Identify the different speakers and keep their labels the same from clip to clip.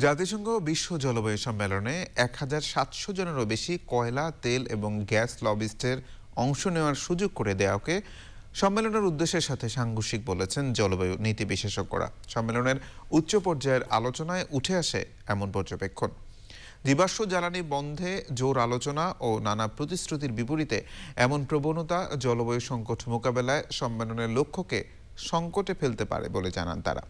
Speaker 1: জাতিসংঘ বিশ্ব জলবায়ু সম্মেলনে এক হাজার সাতশো জনেরও বেশি কয়লা, তেল এবং গ্যাস লবিস্টের অংশ নেওয়ার সুযোগ করে দেওয়াকে সম্মেলনের উদ্দেশ্যের সাথে সাংঘর্ষিক বলেছেন জলবায়ু নীতি বিশেষজ্ঞরা। সম্মেলনের উচ্চ পর্যায়ের আলোচনায় উঠে আসে এমন পর্যবেক্ষণ। জীবাশ্ম জ্বালানি বন্ধে জোর আলোচনা ও নানা প্রতিশ্রুতির বিপরীতে এমন প্রবণতা জলবায়ু সংকট মোকাবেলায় সম্মেলনের লক্ষ্যকে সংকটে ফেলতে পারে বলে জানান তারা।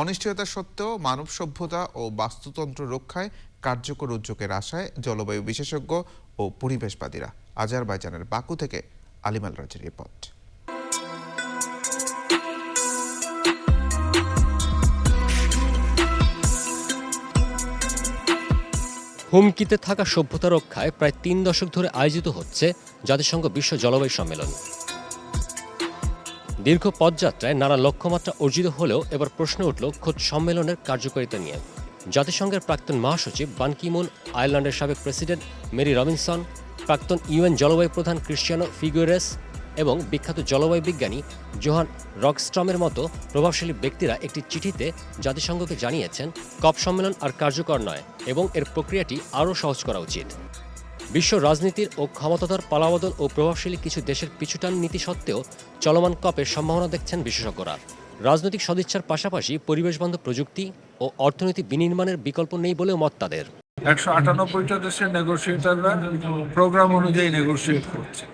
Speaker 1: অনিশ্চয়তা সত্ত্বেও মানব সভ্যতা ও বাস্তুতন্ত্র রক্ষায় কার্যকর উদ্যোগের আশায় জলবায়ু বিশেষজ্ঞ ও পরিবেশবাদীরা আজারবাইজানের বাকু থেকে আলিমাল রাজের রিপোর্ট।
Speaker 2: হুমকিতে থাকা সভ্যতা রক্ষায় প্রায় তিন দশক ধরে আয়োজিত হচ্ছে জাতিসংঘ বিশ্ব জলবায়ু সম্মেলন। দীর্ঘ পদযাত্রায় নানা লক্ষ্যমাত্রা অর্জিত হলেও এবার প্রশ্ন উঠল খোদ সম্মেলনের কার্যকারিতা নিয়ে। জাতিসংঘের প্রাক্তন মহাসচিব বান কিমুন, আয়ারল্যান্ডের সাবেক প্রেসিডেন্ট মেরি রবিনসন, প্রাক্তন ইউএন জলবায়ু প্রধান ক্রিশ্চিয়ানো ফিগুয়েরেস এবং বিখ্যাত জলবায়ু বিজ্ঞানী জোহান রকস্ট্রমের মতো প্রভাবশালী ব্যক্তিরা একটি চিঠিতে জাতিসংঘকে জানিয়েছেন, কপ সম্মেলন আর কার্যকর নয় এবং এর প্রক্রিয়াটি আরও সহজ করা উচিত। বিশ্ব রাজনীতির ও ক্ষমতাধর পালাবদল ও প্রভাবশালী কিছু দেশের পিছুটান নীতি সত্ত্বেও চলমান কপের সম্ভাবনা দেখছেন বিশেষজ্ঞরা। রাজনৈতিক সদিচ্ছার পাশাপাশি পরিবেশবান্ধব প্রযুক্তি ও অর্থনীতি বিনির্মাণের বিকল্প নেই বলেও মত তাদের।
Speaker 3: একশো আটানব্বইটা দেশের নেগোসিয়েটাররা প্রোগ্রাম অনুযায়ী নেগোসিয়েট করছে।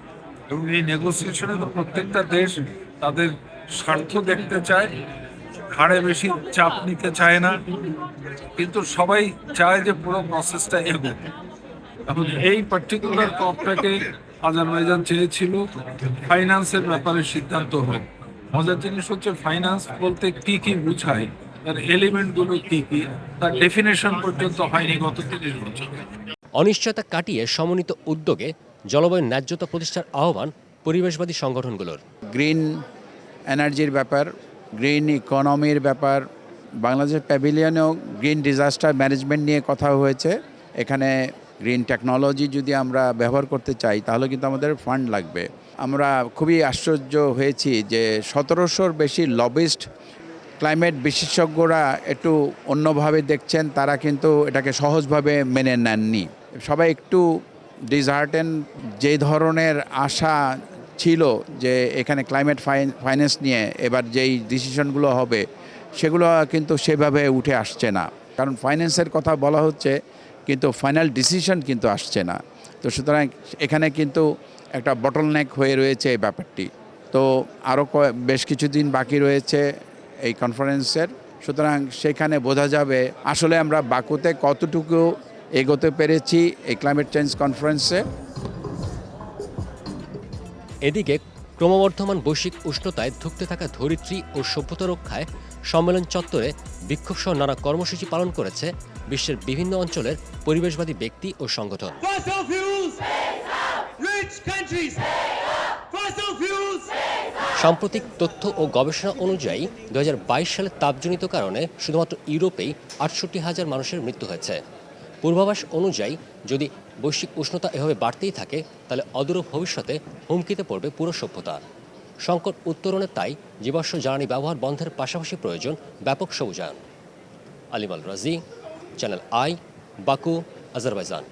Speaker 3: এবং এই নেগোসিয়েশনে তো প্রত্যেকটা দেশ তাদের স্বার্থ দেখতে চায় হাড়ে বেশি চাপ নিতে চায় না, কিন্তু সবাই চায় যে পুরো প্রসেসটা এগোক। এখন এই পার্টিকুলার কপটাকে আজারবাইজান চেয়েছিল ফাইন্যান্সের ব্যাপারে সিদ্ধান্ত হোক। মজার জিনিস হচ্ছে ফাইন্যান্স বলতে কি কি বুঝায় তার এলিমেন্টগুলো কি কি তার ডেফিনেশন পর্যন্ত হয়নি গত তিরিশ বছর।
Speaker 2: অনিশ্চয়তা কাটিয়ে সমন্বিত উদ্যোগে জলবায়ু ন্যায্যতা প্রতিষ্ঠার আহ্বান পরিবেশবাদী সংগঠনগুলোর।
Speaker 4: গ্রিন এনার্জির ব্যাপার গ্রিন ইকোনমির ব্যাপার বাংলাদেশ প্যাভিলিয়নেও গ্রিন ডিজাস্টার ম্যানেজমেন্ট নিয়ে কথা হয়েছে। এখানে গ্রিন টেকনোলজি যদি আমরা ব্যবহার করতে চাই, তাহলে কিন্তু আমাদের ফান্ড লাগবে। আমরা খুবই আশ্চর্য হয়েছি যে সতেরোশোর বেশি লবিস্ট ক্লাইমেট বিশেষজ্ঞরা একটু অন্যভাবে দেখছেন, তারা কিন্তু এটাকে সহজভাবে মেনে নেননি। সবাই একটু ডিজার্টেন যে ধরনের আশা ছিল যে এখানে ক্লাইমেট ফাইন্যান্স নিয়ে এবার যেই ডিসিশনগুলো হবে, সেগুলো কিন্তু সেভাবে উঠে আসছে না। কারণ ফাইন্যান্সের কথা বলা হচ্ছে কিন্তু ফাইনাল ডিসিশন কিন্তু আসছে না। তো সুতরাং এখানে কিন্তু একটা বটল বটলনেক হয়ে রয়েছে এই ব্যাপারটি। তো আরও বেশ কিছুদিন বাকি রয়েছে এই কনফারেন্সের সুতরাং সেখানে বোঝা যাবে আসলে আমরা বাকুতে কতটুকু এগোতে পেরেছি এই ক্লাইমেট চেঞ্জ কনফারেন্সে
Speaker 2: এদিকে ক্রমবর্ধমান বৈশ্বিক উষ্ণতায় ধুঁকতে থাকা ধরিত্রী ও সভ্যতা রক্ষায় সম্মেলন চত্বরে বিক্ষোভসহ নানা কর্মসূচি পালন করেছে বিশ্বের বিভিন্ন অঞ্চলের পরিবেশবাদী ব্যক্তি ও সংগঠন! সাম্প্রতিক তথ্য ও গবেষণা অনুযায়ী দু সালে তাপজনিত কারণে শুধুমাত্র ইউরোপেই আটষট্টি হাজার মানুষের মৃত্যু হয়েছে। পূর্বাভাস অনুযায়ী যদি বৈশ্বিক উষ্ণতা এভাবে বাড়তেই থাকে তাহলে অদূর ভবিষ্যতে হুমকিতে পড়বে পুরো সভ্যতা। সংকট উত্তরণে তাই জীবাশ্ম জ্বালানি ব্যবহার বন্ধের পাশাপাশি প্রয়োজন ব্যাপক সবুজায়ন। আলিমাল রাজি, চ্যানেল আই, বাকু, আজারবাইজান।